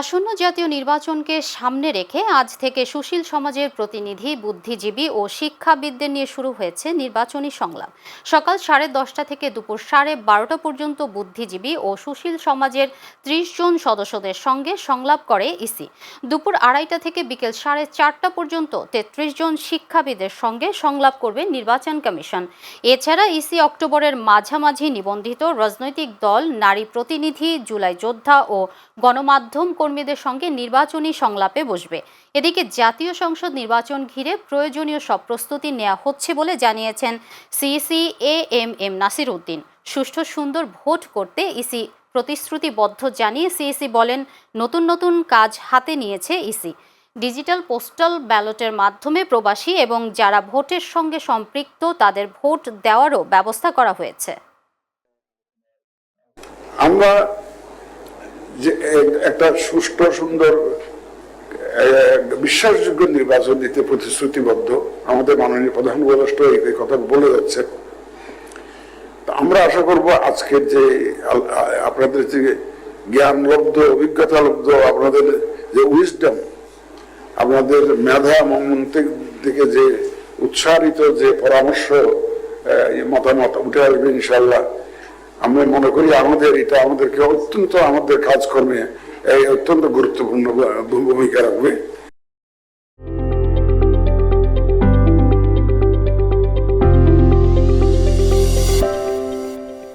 আসন্ন জাতীয় নির্বাচনকে সামনে রেখে আজ থেকে সুশীল সমাজের প্রতিনিধি, বুদ্ধিজীবী ও শিক্ষাবিদদের নিয়ে শুরু হয়েছে নির্বাচনী সংলাপ। সকাল সাড়ে দশটা থেকে দুপুর সাড়ে বারোটা পর্যন্ত বুদ্ধিজীবী ও সুশীল সমাজের ত্রিশ জন সদস্যদের সঙ্গে সংলাপ করে ইসি। দুপুর আড়াইটা থেকে বিকেল সাড়ে চারটা পর্যন্ত তেত্রিশ জন শিক্ষাবিদের সঙ্গে সংলাপ করবে নির্বাচন কমিশন। এছাড়া ইসি অক্টোবরের মাঝামাঝি নিবন্ধিত রাজনৈতিক দল, নারী প্রতিনিধি, জুলাই যোদ্ধা ও গণমাধ্যম কর্মীদের সঙ্গে নির্বাচনী সংলাপে বসবে। এদিকে জাতীয় সংসদ নির্বাচন ঘিরে প্রয়োজনীয় সব প্রস্তুতি নেওয়া হচ্ছে বলে জানিয়েছেন CC A M M Nasir Uddin. সুষ্ঠু সুন্দর ভোট করতে ইসি প্রতিশ্রুতিবদ্ধ জানিয়ে সিইসি বলেন, নতুন নতুন কাজ হাতে নিয়েছে ইসি। ডিজিটাল পোস্টাল ব্যালটের মাধ্যমে প্রবাসী এবং যারা ভোটের সঙ্গে সম্পৃক্ত, তাদের ভোট দেওয়ারও ব্যবস্থা করা হয়েছে। আমরা যে একটা সুষ্ঠু, সুন্দর বিশ্বাসযোগ্য নির্বাচন দিতে প্রতিশ্রুতিবদ্ধ। আমাদের মাননীয় প্রধান উপদেষ্টা এই কথা বলে যাচ্ছে। আমরা আশা করব আজকের যে আপনাদের যে জ্ঞানলব্ধ, অভিজ্ঞতালব্ধ, আপনাদের যে উইজডম আপনাদের মেধা মন থেকে যে উৎসাহিত যে পরামর্শ মতামত উঠে আসবে ইনশাল্লাহ আমরা মনে করি আমাদের এটা আমাদেরকে অত্যন্ত আমাদের কাজকর্মে এই অত্যন্ত গুরুত্বপূর্ণ ভূমিকা রাখবে।